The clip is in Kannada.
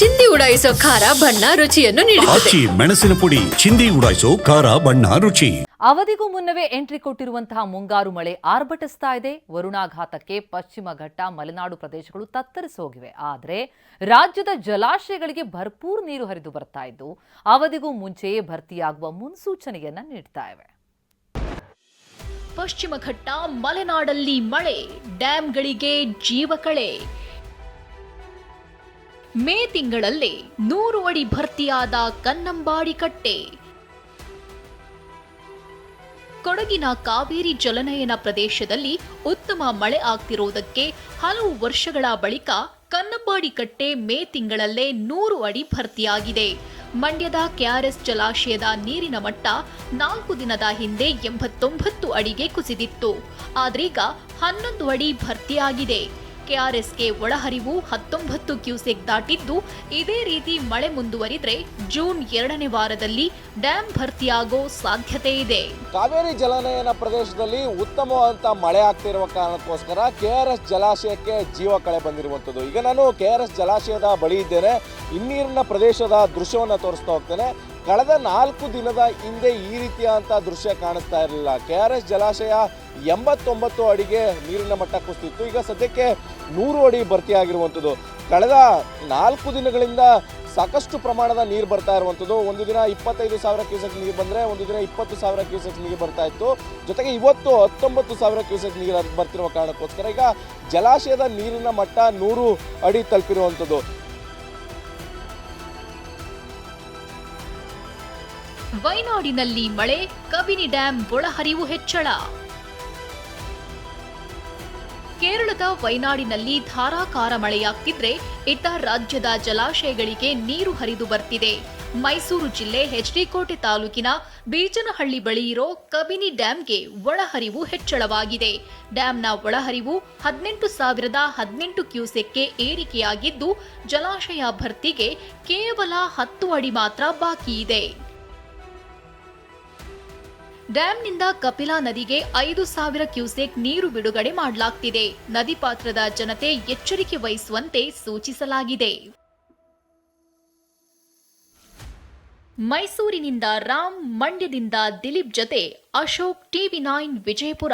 ಚಿಂದಿ ಉಡಾಯಿಸೋ ಖಾರ ಬಣ್ಣ ರುಚಿಯನ್ನು ನೀಡುತ್ತದೆ. ಆಚಿ ಮೆಣಸಿನ ಪುಡಿ ಚಿಂದಿ ಉಡಾಯಿಸೋ ಖಾರ ಬಣ್ಣ ರುಚಿ. ಅವಧಿಗೂ ಮುನ್ನವೇ ಎಂಟ್ರಿ ಕೊಟ್ಟಿರುವಂತಹ ಮುಂಗಾರು ಮಳೆ ಆರ್ಭಟಿಸ್ತಾ ಇದೆ. ವರುಣಾಘಾತಕ್ಕೆ ಪಶ್ಚಿಮ ಘಟ್ಟ ಮಲೆನಾಡು ಪ್ರದೇಶಗಳು ತತ್ತರಿಸಿ ಹೋಗಿವೆ. ಆದರೆ ರಾಜ್ಯದ ಜಲಾಶಯಗಳಿಗೆ ಭರ್ಪೂರ್ ನೀರು ಹರಿದು ಬರ್ತಾ ಇದ್ದು ಅವಧಿಗೂ ಮುಂಚೆಯೇ ಭರ್ತಿಯಾಗುವ ಮುನ್ಸೂಚನೆಯನ್ನ ನೀಡ್ತಾ ಇವೆ. ಪಶ್ಚಿಮ ಘಟ್ಟ ಮಲೆನಾಡಲ್ಲಿ ಮಳೆ. ಡ್ಯಾಂಗಳಿಗೆ ಜೀವ ಕಳೆ. ಮೇ ತಿಂಗಳಲ್ಲೇ ನೂರು ಅಡಿ ಭರ್ತಿಯಾದ ಕನ್ನಂಬಾಡಿ ಕಟ್ಟೆ. ಕೊಡಗಿನ ಕಾವೇರಿ ಜಲನಯನ ಪ್ರದೇಶದಲ್ಲಿ ಉತ್ತಮ ಮಳೆ ಆಗ್ತಿರುವುದಕ್ಕೆ ಹಲವು ವರ್ಷಗಳ ಬಳಿಕ ಕನ್ನಂಬಾಡಿ ಕಟ್ಟೆ ಮೇ ತಿಂಗಳಲ್ಲೇ ನೂರು ಅಡಿ ಭರ್ತಿಯಾಗಿದೆ. ಮಂಡ್ಯದ ಕೆಆರ್ಎಸ್ ಜಲಾಶಯದ ನೀರಿನ ಮಟ್ಟ ನಾಲ್ಕು ದಿನದ ಹಿಂದೆ ಎಂಬತ್ತೊಂಬತ್ತು ಅಡಿಗೆ ಕುಸಿದಿತ್ತು. ಆದ್ರೀಗ ಹನ್ನೊಂದು ಅಡಿ ಭರ್ತಿಯಾಗಿದೆ. ಕೆಆರ್ಎಸ್ಗೆ ಒಳಹರಿವು ಹತ್ತೊಂಬತ್ತು ಕ್ಯೂಸೆಕ್ ದಾಟಿದ್ದು, ಇದೇ ರೀತಿ ಮಳೆ ಮುಂದುವರಿದ್ರೆ ಜೂನ್ ಎರಡನೇ ವಾರದಲ್ಲಿ ಡ್ಯಾಂ ಭರ್ತಿಯಾಗೋ ಸಾಧ್ಯತೆ ಇದೆ. ಕಾವೇರಿ ಜಲಾನಯನ ಪ್ರದೇಶದಲ್ಲಿ ಉತ್ತಮವಾದಂಥ ಮಳೆ ಆಗ್ತಿರುವ ಕಾರಣಕ್ಕೋಸ್ಕರ ಕೆಆರ್ಎಸ್ ಆರ್ ಎಸ್ ಜಲಾಶಯಕ್ಕೆ ಜೀವ ಕಳೆ ಬಂದಿರುವಂಥದ್ದು. ಈಗ ನಾನು ಕೆಆರ್ಎಸ್ ಆರ್ ಎಸ್ ಜಲಾಶಯದ ಬಳಿ ಇದ್ದೇನೆ. ಹಿನ್ನೀರಿನ ಪ್ರದೇಶದ ದೃಶ್ಯವನ್ನು ತೋರಿಸ್ತಾ ಹೋಗ್ತೇನೆ. ಕಳೆದ ನಾಲ್ಕು ದಿನದ ಹಿಂದೆ ಈ ರೀತಿಯಾದಂಥ ದೃಶ್ಯ ಕಾಣಿಸ್ತಾ ಇರಲಿಲ್ಲ. ಕೆ ಆರ್ ಎಸ್ ಜಲಾಶಯ ಎಂಬತ್ತೊಂಬತ್ತು ಅಡಿಗೆ ನೀರಿನ ಮಟ್ಟ ಕುಸಿತಿತ್ತು ಈಗ ಸದ್ಯಕ್ಕೆ ನೂರು ಅಡಿ ಭರ್ತಿಯಾಗಿರುವಂಥದ್ದು ಕಳೆದ ನಾಲ್ಕು ದಿನಗಳಿಂದ ಸಾಕಷ್ಟು ಪ್ರಮಾಣದ ನೀರು ಬರ್ತಾ ಇರುವಂಥದ್ದು ಒಂದು ದಿನ ಇಪ್ಪತ್ತೈದು ಸಾವಿರ ಕ್ಯೂಸೆಕ್ ನೀರು ಬಂದರೆ ಒಂದು ದಿನ ಇಪ್ಪತ್ತು ಸಾವಿರ ಕ್ಯೂಸೆಕ್ ನೀರು ಬರ್ತಾ ಇತ್ತು. ಜೊತೆಗೆ ಇವತ್ತು ಹತ್ತೊಂಬತ್ತು ಸಾವಿರ ಕ್ಯೂಸೆಕ್ ನೀರು ಬರ್ತಿರುವ ಕಾರಣಕ್ಕೋಸ್ಕರ ಈಗ ಜಲಾಶಯದ ನೀರಿನ ಮಟ್ಟ ನೂರು ಅಡಿ ತಲುಪಿರುವಂಥದ್ದು ವೈನಾಡಿನಲ್ಲಿ ಮಳೆ, ಕಬಿನಿ ಡ್ಯಾಂ ಒಳಹರಿವು ಹೆಚ್ಚಳ. ಕೇರಳದ ವೈನಾಡಿನಲ್ಲಿ ಧಾರಾಕಾರ ಮಳೆಯಾಗ್ತಿದ್ರೆ ಇತ್ತ ರಾಜ್ಯದ ಜಲಾಶಯಗಳಿಗೆ ನೀರು ಹರಿದು ಬರ್ತಿದೆ. ಮೈಸೂರು ಜಿಲ್ಲೆ ಹೆಚ್ಡಿಕೋಟೆ ತಾಲೂಕಿನ ಬೀಜನಹಳ್ಳಿ ಬಳಿ ಇರೋ ಕಬಿನಿ ಡ್ಯಾಂಗೆ ಒಳಹರಿವು ಹೆಚ್ಚಳವಾಗಿದೆ. ಡ್ಯಾಂನ ಒಳಹರಿವು ಹದಿನೆಂಟು ಸಾವಿರದ ಹದಿನೆಂಟು ಕ್ಯೂಸೆಕ್ಗೆ ಏರಿಕೆಯಾಗಿದ್ದು, ಜಲಾಶಯ ಭರ್ತಿಗೆ ಕೇವಲ ಹತ್ತು ಅಡಿ ಮಾತ್ರ ಬಾಕಿ ಇದೆ ಡ್ಯಾಂನಿಂದ ಕಪಿಲಾ ನದಿಗೆ ಐದು ಸಾವಿರ ಕ್ಯೂಸೆಕ್ ನೀರು ಬಿಡುಗಡೆ ಮಾಡಲಾಗ್ತಿದೆ. ನದಿ ಪಾತ್ರದ ಜನತೆ ಎಚ್ಚರಿಕೆ ವಹಿಸುವಂತೆ ಸೂಚಿಸಲಾಗಿದೆ. ಮೈಸೂರಿನಿಂದ ರಾಮ್ ಮಂಡ್ಯದಿಂದ ದಿಲೀಪ್ ಜತೆ ಅಶೋಕ್ ಟಿವಿ ನೈನ್ ವಿಜಯಪುರ.